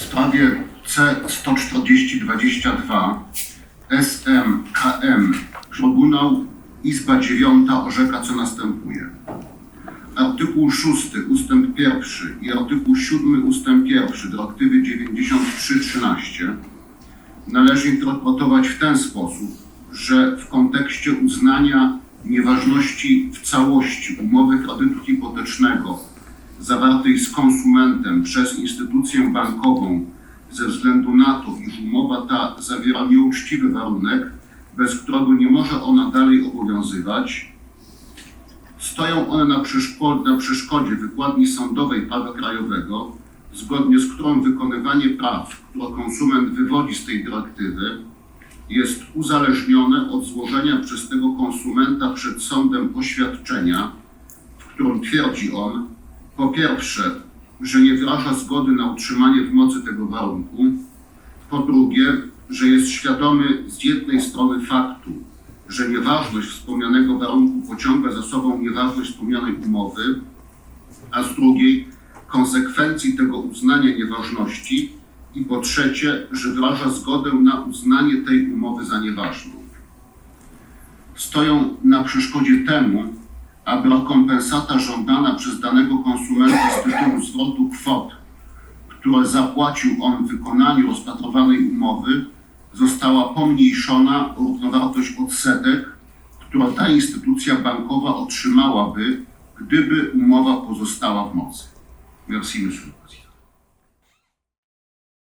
w sprawie C14022 SMKM Trybunał Izba Dziewiąta orzeka co następuje. Artykuł 6 ustęp 1 i artykuł 7 ustęp 1 dyrektywy 9313 należy interpretować w ten sposób, że w kontekście uznania nieważności w całości umowy kredytu hipotecznego zawartej z konsumentem przez instytucję bankową ze względu na to, iż umowa ta zawiera nieuczciwy warunek, bez którego nie może ona dalej obowiązywać, stoją one na, przeszko- na przeszkodzie wykładni sądowej prawa krajowego, zgodnie z którą wykonywanie praw, które konsument wywodzi z tej dyrektywy, jest uzależnione od złożenia przez tego konsumenta przed sądem oświadczenia, w którym twierdzi on, po pierwsze, że nie wyraża zgody na utrzymanie w mocy tego warunku, po drugie, że jest świadomy z jednej strony faktu, że nieważność wspomnianego warunku pociąga za sobą nieważność wspomnianej umowy, a z drugiej konsekwencji tego uznania nieważności i po trzecie, że wyraża zgodę na uznanie tej umowy za nieważną. Stoją na przeszkodzie temu, aby rekompensata żądana przez danego konsumenta z tytułu zwrotu kwot, które zapłacił on w wykonaniu rozpatrowanej umowy, została pomniejszona o równowartość odsetek, którą ta instytucja bankowa otrzymałaby, gdyby umowa pozostała w mocy. Merci, monsieur le président.